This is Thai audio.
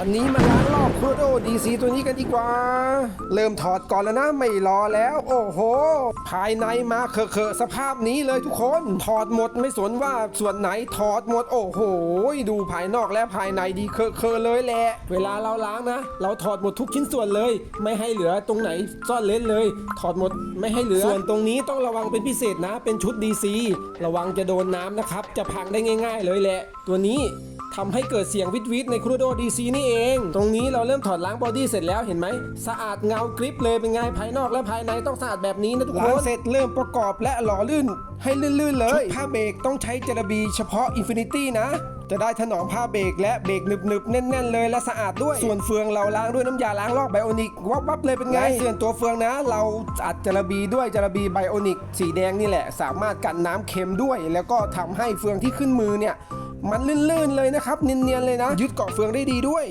วันนี้มาล้างลอกโคโดดีซีตัวนี้กันดีกว่า เริ่มถอดก่อนแล้วนะ ไม่รอแล้ว โอ้โห ภายในมาเคอะเคอะสภาพนี้เลยทุกคน ถอดหมดไม่สนว่าส่วนไหนถอดหมด โอ้โห ดูภายนอกและภายในดีเคอะเคอะเลยแหละ เวลาเราล้างนะ เราถอดหมดทุกชิ้นส่วนเลย ไม่ให้เหลือตรงไหนซ่อนเล้นเลย ถอดหมดไม่ให้เหลือ ส่วนตรงนี้ต้องระวังเป็นพิเศษนะ เป็นชุด DC ระวังจะโดนน้ำนะครับ จะพังได้ง่าย ๆ เลยแหละ ตัวนี้ ทำให้เกิดเสียงวิทวิทในครูโดดีซีนี่เอง ตรงนี้เราเริ่มถอดล้างบอดี้เสร็จแล้วเห็นไหม สะอาดเงากริบเลยเป็นไงภายนอกและภายในต้องสะอาดแบบนี้นะทุกคนล้างเสร็จเริ่มประกอบและหล่อลื่น ให้ลื่นๆเลยชุดผ้าเบรกต้องใช้เจลาบีเฉพาะ Infinity นะจะได้ถนอมผ้าเบรกและเบรกหนึบๆแน่น ๆ เลยและสะอาดด้วย ส่วนเฟืองเราล้างด้วยน้ำยาล้างลอกไบโอนิกวับๆเลยเป็นไงส่วนตัวเฟืองนะ เราอัดเจลาบีด้วยเจลาบีไบโอนิกสีแดงนี่แหละ สามารถกันน้ำเค็มด้วย แล้วก็ทำให้เฟืองที่ขึ้นมือเนี่ย มันลื่นๆเลยนะครับ เนียนๆเลยนะ ยึดเกาะเฟืองได้ดีด้วย